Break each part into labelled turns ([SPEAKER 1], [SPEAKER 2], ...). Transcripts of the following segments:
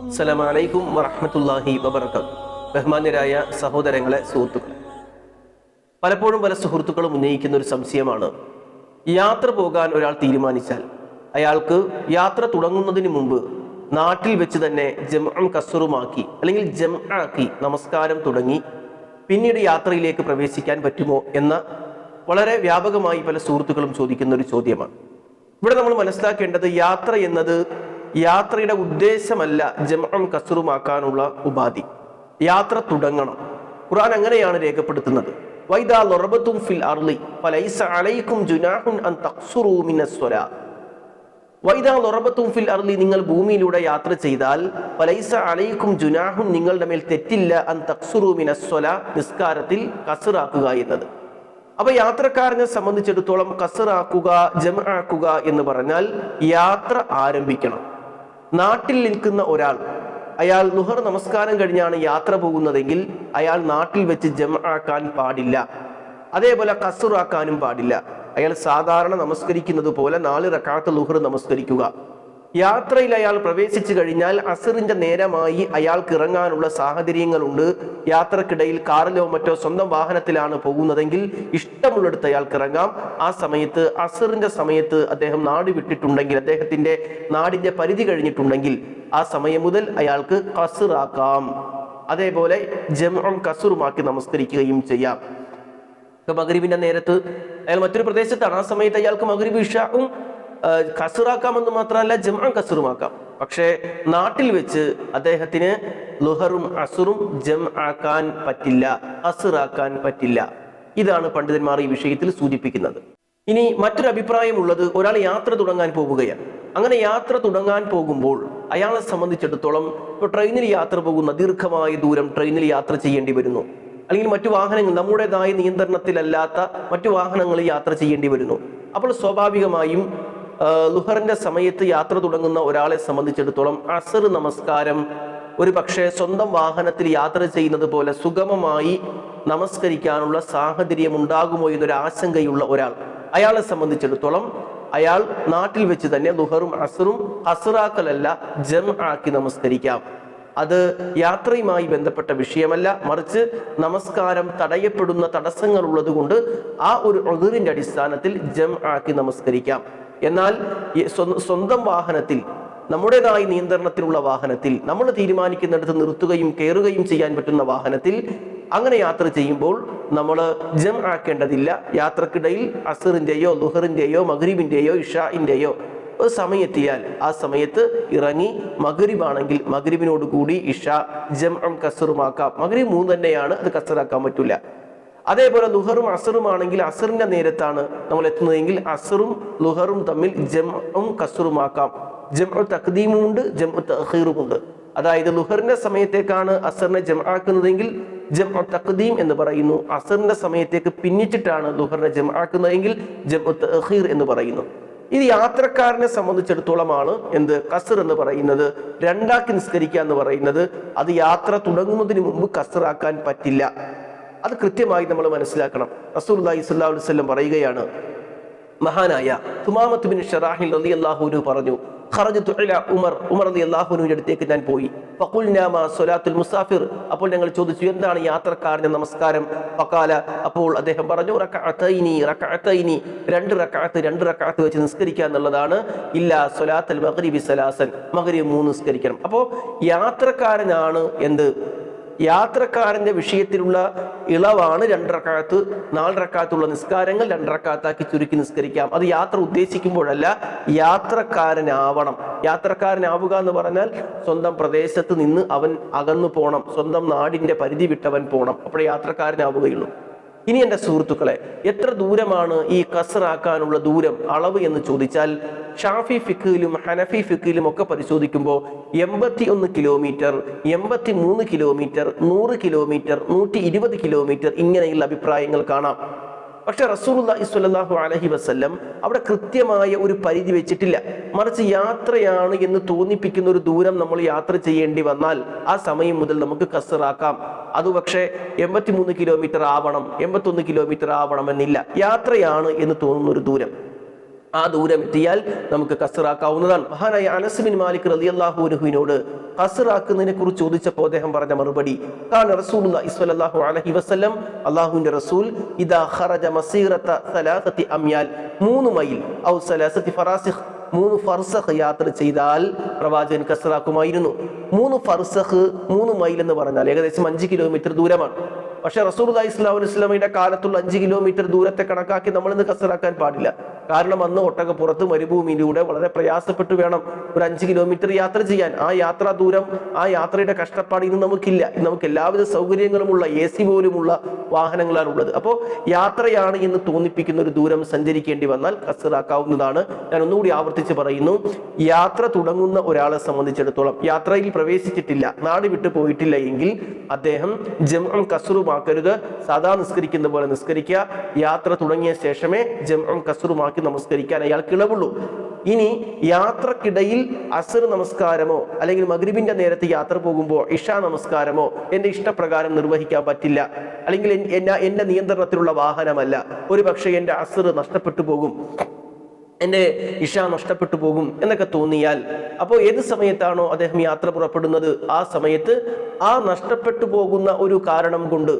[SPEAKER 1] അസ്സലാമലൈക്കും വറഹമത്തല്ലാഹി വബർക്കാത്തു ബഹ്മാന്യരായ സഹോദരങ്ങളെ സുഹൃത്തുക്കളെ. പലപ്പോഴും പല സുഹൃത്തുക്കളും ഉന്നയിക്കുന്ന ഒരു സംശയമാണ് യാത്ര പോകാൻ ഒരാൾ തീരുമാനിച്ചാൽ അയാൾക്ക് യാത്ര തുടങ്ങുന്നതിന് മുമ്പ് നാട്ടിൽ വെച്ച് തന്നെ ജംഅം കസറുമാക്കി അല്ലെങ്കിൽ ജം ആക്കി നമസ്കാരം തുടങ്ങി പിന്നീട് യാത്രയിലേക്ക് പ്രവേശിക്കാൻ പറ്റുമോ എന്ന വളരെ വ്യാപകമായി പല സുഹൃത്തുക്കളും ചോദിക്കുന്ന ഒരു ചോദ്യമാണ്. ഇവിടെ നമ്മൾ മനസ്സിലാക്കേണ്ടത് യാത്ര എന്നത് യാത്രയുടെ ഉദ്ദേശമല്ല ജമം കസറുമാക്കാനുള്ള ഉപാധി. യാത്ര തുടങ്ങണം. ഖുർആൻ അങ്ങനെയാണ് രേഖപ്പെടുത്തുന്നത്. വൈദാ ഫിൽ ഫലൈസ ജുനാഹുൻ അൻ ഫിൽ നിങ്ങൾ ഭൂമിയിലൂടെ യാത്ര ചെയ്താൽ ഫലൈസ അലൈക്കും ജുനാഹുൻ നിങ്ങളുടെ മേൽ തെറ്റില്ല അൻ തഖ്സുറൂ മിനസ്വല നിസ്കാരത്തിൽ കസറാക്കുക എന്നത്. അപ്പൊ യാത്രക്കാരനെ സംബന്ധിച്ചിടത്തോളം കസറാക്കുക ജമ ആക്കുക എന്ന് പറഞ്ഞാൽ യാത്ര ആരംഭിക്കണം. നാട്ടിൽ നിൽക്കുന്ന ഒരാൾ അയാൾ ലുഹർ നമസ്കാരം കഴിഞ്ഞാണ് യാത്ര പോകുന്നതെങ്കിൽ അയാൾ നാട്ടിൽ വെച്ച് ജമ ആക്കാൻ പാടില്ല. അതേപോലെ കസുറാക്കാനും പാടില്ല. അയാൾ സാധാരണ നമസ്കരിക്കുന്നത് പോലെ നാല് റക്കാത്ത് ലുഹർ നമസ്കരിക്കുക. യാത്രയിൽ അയാൾ പ്രവേശിച്ചു കഴിഞ്ഞാൽ അസറിന്റെ നേരമായി അയാൾക്ക് ഇറങ്ങാനുള്ള സാഹചര്യങ്ങളുണ്ട്. യാത്രക്കിടയിൽ കാറിലോ മറ്റോ സ്വന്തം വാഹനത്തിലാണ് പോകുന്നതെങ്കിൽ ഇഷ്ടമുള്ളിടത്ത് അയാൾക്ക് ഇറങ്ങാം. ആ സമയത്ത് അസറിന്റെ സമയത്ത് അദ്ദേഹം നാട് വിട്ടിട്ടുണ്ടെങ്കിൽ അദ്ദേഹത്തിന്റെ നാടിന്റെ പരിധി കഴിഞ്ഞിട്ടുണ്ടെങ്കിൽ ആ സമയം മുതൽ അയാൾക്ക് കസറാക്കാം അതേപോലെ ജമം കസുറുമാക്കി നമസ്കരിക്കുകയും ചെയ്യാം. മകരീബിന്റെ നേരത്ത് അയാൾ മറ്റൊരു പ്രദേശത്താണ്. ആ സമയത്ത് അയാൾക്ക് മകരീബ് ഇഷാവും കസുറാക്കാമെന്ന് മാത്രമല്ല ജമാ കസുറുമാക്കാം. പക്ഷേ നാട്ടിൽ വെച്ച് അദ്ദേഹത്തിന് ലുഹറും അസുറും ജം ആക്കാൻ പറ്റില്ല അസുറാക്കാൻ പറ്റില്ല. ഇതാണ് പണ്ഡിതന്മാർ ഈ വിഷയത്തിൽ സൂചിപ്പിക്കുന്നത്. ഇനി മറ്റൊരു അഭിപ്രായമുള്ളത് ഒരാൾ യാത്ര തുടങ്ങാൻ പോവുകയാണ് അങ്ങനെ യാത്ര തുടങ്ങാൻ പോകുമ്പോൾ അയാളെ സംബന്ധിച്ചിടത്തോളം ഇപ്പോൾ ട്രെയിനിൽ യാത്ര പോകുന്ന ദീർഘമായ ദൂരം ട്രെയിനിൽ യാത്ര ചെയ്യേണ്ടി വരുന്നു. അല്ലെങ്കിൽ മറ്റു വാഹനങ്ങൾ നമ്മുടേതായ നിയന്ത്രണത്തിലല്ലാത്ത മറ്റു വാഹനങ്ങളിൽ യാത്ര ചെയ്യേണ്ടി വരുന്നു. അപ്പോൾ സ്വാഭാവികമായും ലുഹറിന്റെ സമയത്ത് യാത്ര തുടങ്ങുന്ന ഒരാളെ സംബന്ധിച്ചിടത്തോളം അസർ നമസ്കാരം. ഒരു പക്ഷേ സ്വന്തം വാഹനത്തിൽ യാത്ര ചെയ്യുന്നത് പോലെ സുഗമമായി നമസ്കരിക്കാനുള്ള സാഹചര്യം ഉണ്ടാകുമോ എന്നൊരു ആശങ്കയുള്ള ഒരാൾ. അയാളെ സംബന്ധിച്ചിടത്തോളം അയാൾ നാട്ടിൽ വെച്ച് തന്നെ ലുഹറും അസറും അസറാക്കലല്ല ജം ആക്കി നമസ്കരിക്കാം. അത് യാത്രയുമായി ബന്ധപ്പെട്ട വിഷയമല്ല. മറിച്ച് നമസ്കാരം തടയപ്പെടുന്ന തടസ്സങ്ങൾ ഉള്ളത് കൊണ്ട് ആ ഒരു ഒതിറിന്റെ അടിസ്ഥാനത്തിൽ ജം ആക്കി നമസ്കരിക്കാം. എന്നാൽ സ്വന്തം വാഹനത്തിൽ നമ്മുടേതായി നിയന്ത്രണത്തിലുള്ള വാഹനത്തിൽ നമ്മൾ തീരുമാനിക്കുന്നിടത്ത് നിർത്തുകയും കയറുകയും ചെയ്യാൻ പറ്റുന്ന വാഹനത്തിൽ അങ്ങനെ യാത്ര ചെയ്യുമ്പോൾ നമ്മൾ ജം ആക്കേണ്ടതില്ല യാത്രക്കിടയിൽ അസറിന്റെയോ ലുഹറിന്റെയോ മഗ്രീബിന്റെയോ ഇഷാഇന്റെയോ ഒരു സമയെത്തിയാൽ ആ സമയത്ത് ഇറങ്ങി മകരിബാണെങ്കിൽ മകരിബിനോട് കൂടി ഇഷ ജം കസറുമാക്കാം. മകരിബ് മൂന്ന് തന്നെയാണ് അത് കസറാക്കാൻ പറ്റില്ല. അതേപോലെ ലുഹറും അസറും ആണെങ്കിൽ അസറിന്റെ നേരത്താണ് നമ്മൾ എത്തുന്നതെങ്കിൽ അസറും ലുഹറും തമ്മിൽ ജമും കസറുമാക്കാം. ജംഉ തഖ്ദീമും ഉണ്ട് ജംഉ തഹീറും ഉണ്ട് അതായത് ലുഹറിന്റെ സമയത്തേക്കാണ് അസറിനെ ജമാക്കുന്നതെങ്കിൽ ജംഉ തഖ്ദീം എന്ന് പറയുന്നു. അസറിന്റെ സമയത്തേക്ക് പിന്നിച്ചിട്ടാണ് ലുഹറിനെ ജമാക്കുന്നതെങ്കിൽ ജംഉ തഖീർ എന്ന് പറയുന്നു. ഇത് യാത്രക്കാരനെ സംബന്ധിച്ചിടത്തോളമാണ് എന്ത്? കസർ എന്ന് പറയുന്നത്. രണ്ടാക്കി നിസ്കരിക്കുക എന്ന് പറയുന്നത്. അത് യാത്ര തുടങ്ങുന്നതിന് മുമ്പ് കസറാക്കാൻ പറ്റില്ല. അത് കൃത്യമായി നമ്മൾ മനസ്സിലാക്കണം. റസൂൽ അലൈഹി സ്വല്ലാ വല്ലം പറയുകയാണ് മഹാനായ തുമാമത്ത് ബിൻ ഷറാഹിൽ അലി അള്ളാഹുനു പറഞ്ഞു ഖറജ് ഇല ഉമർ ഉമർ അലി അള്ളാഹുനുവിന്റെ അടുത്തേക്ക് ഞാൻ പോയി. ഫഖുൽനാമ സ്വലാത്തുൽ മുസാഫിർ. അപ്പോൾ ഞങ്ങൾ ചോദിച്ചു എന്താണ് യാത്രക്കാരന്റെ നമസ്കാരം? പക്കാല അപ്പോൾ അദ്ദേഹം പറഞ്ഞു റക്കഅത്തൈനി റക്കഅത്തൈനി രണ്ട് റകഅത്ത് രണ്ട് റകഅത്ത് വെച്ച് നിസ്കരിക്കുക എന്നുള്ളതാണ്. ഇല്ല സ്വലാത്തുൽ മഗ്രിബി സലാസൻ. മഗ്രിബ് മൂന്ന് നിസ്കരിക്കണം. അപ്പോൾ യാത്രക്കാരനാണ് എന്ത്? യാത്രക്കാരന്റെ വിഷയത്തിലുള്ള ഇളവാണ് രണ്ടറക്കാലത്ത് നാലരക്കാലത്തുള്ള നിസ്കാരങ്ങൾ രണ്ടറക്കാലത്താക്കി ചുരുക്കി നിസ്കരിക്കാം. അത് യാത്ര ഉദ്ദേശിക്കുമ്പോഴല്ല യാത്രക്കാരനാവണം. യാത്രക്കാരനാവുക എന്ന് പറഞ്ഞാൽ സ്വന്തം പ്രദേശത്ത് നിന്ന് അവൻ അകന്നു പോണം. സ്വന്തം നാടിന്റെ പരിധി വിട്ടവൻ പോണം. അപ്പോഴേ യാത്രക്കാരനാവുകയുള്ളൂ. ഇനി എന്റെ സുഹൃത്തുക്കളെ എത്ര ദൂരമാണ് ഈ കസറാക്കാനുള്ള ദൂരം അളവ് എന്ന് ചോദിച്ചാൽ ഷാഫി ഫിഖിലും ഹനഫി ഫിഖിലും ഒക്കെ പരിശോധിക്കുമ്പോൾ എൺപത്തി ഒന്ന് കിലോമീറ്റർ എൺപത്തി മൂന്ന് കിലോമീറ്റർ നൂറ് കിലോമീറ്റർ നൂറ്റി ഇരുപത് കിലോമീറ്റർ ഇങ്ങനെയുള്ള അഭിപ്രായങ്ങൾ കാണാം. പക്ഷെ റസൂലുള്ളാഹി സ്വല്ലല്ലാഹു അലൈഹി വസല്ലം അവിടെ കൃത്യമായ ഒരു പരിധി വെച്ചിട്ടില്ല. മറിച്ച് യാത്രയാണ് എന്ന് തോന്നിപ്പിക്കുന്ന ഒരു ദൂരം നമ്മൾ യാത്ര ചെയ്യേണ്ടി വന്നാൽ ആ സമയം മുതൽ നമുക്ക് കസറാക്കാം. അത് പക്ഷേ എൺപത്തിമൂന്ന് കിലോമീറ്റർ ആവണം എൺപത്തൊന്ന് കിലോമീറ്റർ ആവണമെന്നില്ല. യാത്രയാണ് എന്ന് തോന്നുന്ന ഒരു ദൂരം. ആ ദൂരം എത്തിയാൽ നമുക്ക് കസറാക്കാവുന്നതാണ്. മഹാനായ അനസ് ബിൻ മാലിക് റളിയല്ലാഹു അൻഹുവിനോട് കസറാക്കുന്നതിനെ കുറിച്ച് ചോദിച്ചപ്പോൾ അദ്ദേഹം പറഞ്ഞ മറുപടി റസൂൽ ഇദാ ഖറജ മൂന്ന് മൈൽ ഔ സലാസത്തി ഫറാസിഖ് മൂന്ന് ഫർസഖ് യാത്ര ചെയ്താൽ പ്രവാചകൻ കസറാക്കുമായിരുന്നു മൂന്ന് ഫർസഖ് മൂന്ന് മൈൽ എന്ന് പറഞ്ഞാൽ ഏകദേശം അഞ്ച് കിലോമീറ്റർ ദൂരമാണ്. പക്ഷെ റസൂർ ഇസ്ലാം ഇസ്ലാമിന്റെ കാലത്തുള്ള അഞ്ച് കിലോമീറ്റർ ദൂരത്തെ കണക്കാക്കി നമ്മൾ ഇന്ന് കസറാക്കാൻ പാടില്ല. കാരണം അന്ന് ഒട്ടകപ്പുറത്ത് മരുഭൂമിയിലൂടെ വളരെ പ്രയാസപ്പെട്ട് വേണം ഒരു അഞ്ച് കിലോമീറ്റർ യാത്ര ചെയ്യാൻ. ആ യാത്രാ ദൂരം ആ യാത്രയുടെ കഷ്ടപ്പാട് ഇന്ന് നമുക്കില്ല. നമുക്ക് എല്ലാവിധ സൗകര്യങ്ങളുമുള്ള എ സി പോലുമുള്ള വാഹനങ്ങളാണ് ഉള്ളത്. അപ്പോൾ യാത്രയാണ് എന്ന് തോന്നിപ്പിക്കുന്ന ഒരു ദൂരം സഞ്ചരിക്കേണ്ടി വന്നാൽ കസറാക്കാവുന്നതാണ്. ഞാൻ ഒന്നുകൂടി ആവർത്തിച്ച് പറയുന്നു യാത്ര തുടങ്ങുന്ന ഒരാളെ സംബന്ധിച്ചിടത്തോളം യാത്രയിൽ പ്രവേശിച്ചിട്ടില്ല നാട് വിട്ടു പോയിട്ടില്ല എങ്കിൽ അദ്ദേഹം ജംഅം കസറുമാക്കരുത്. സാധാ നിസ്കരിക്കുന്ന പോലെ നിസ്കരിക്കുക. യാത്ര തുടങ്ങിയ ശേഷമേ ജംഅം കസറുമാക്കി നമസ്കരിക്കാൻ അയാൾക്ക് ഇളവുള്ളൂ. ഇനി യാത്രക്കിടയിൽ അസർ നമസ്കാരമോ അല്ലെങ്കിൽ മഗ്രിബിന്റെ നേരത്തെ യാത്ര പോകുമ്പോൾ ഇഷ നമസ്കാരമോ എന്റെ ഇഷ്ടപ്രകാരം നിർവഹിക്കാൻ പറ്റില്ല. അല്ലെങ്കിൽ എന്നെ നിയന്ത്രണത്തിലുള്ള വാഹനമല്ല. ഒരു പക്ഷേ എന്റെ അസർ നഷ്ടപ്പെട്ടു പോകും. എന്റെ ഇഷ നഷ്ടപ്പെട്ടു പോകും എന്നൊക്കെ തോന്നിയാൽ അപ്പോൾ ഏത് സമയത്താണോ അദ്ദേഹം യാത്ര പുറപ്പെടുന്നത്? ആ സമയത്ത് ആ നഷ്ടപ്പെട്ടു പോകുന്ന ഒരു കാരണം കൊണ്ട്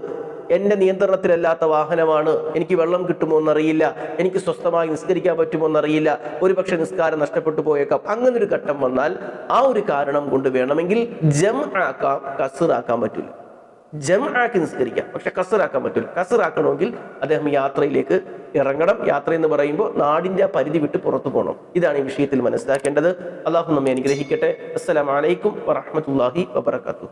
[SPEAKER 1] എന്റെ നിയന്ത്രണത്തിലല്ലാത്ത വാഹനമാണ് എനിക്ക് വെള്ളം കിട്ടുമോ എന്നറിയില്ല എനിക്ക് സ്വസ്ഥമായി നിസ്കരിക്കാൻ പറ്റുമോ എന്നറിയില്ല ഒരുപക്ഷെ നിസ്കാരം നഷ്ടപ്പെട്ടു പോയേക്കാം. അങ്ങനെ ഒരു ഘട്ടം വന്നാൽ ആ ഒരു കാരണം കൊണ്ട് വേണമെങ്കിൽ ജം ആക്കാം കസറാക്കാൻ പറ്റില്ല. ജം ആക്കി നിസ്കരിക്കാം. പക്ഷെ കസറാക്കാൻ പറ്റില്ല കസറാക്കണമെങ്കിൽ അദ്ദേഹം യാത്രയിലേക്ക് ഇറങ്ങണം. യാത്ര എന്ന് പറയുമ്പോൾ നാടിന്റെ ആ പരിധി വിട്ട് പുറത്തു പോകണം. ഇതാണ് ഈ വിഷയത്തിൽ മനസ്സിലാക്കേണ്ടത്. അള്ളാഹു നമ്മെ അനുഗ്രഹിക്കട്ടെ. അസ്സലാമലൈക്കും വറഹമത്തല്ലാഹി വബർക്കാത്തു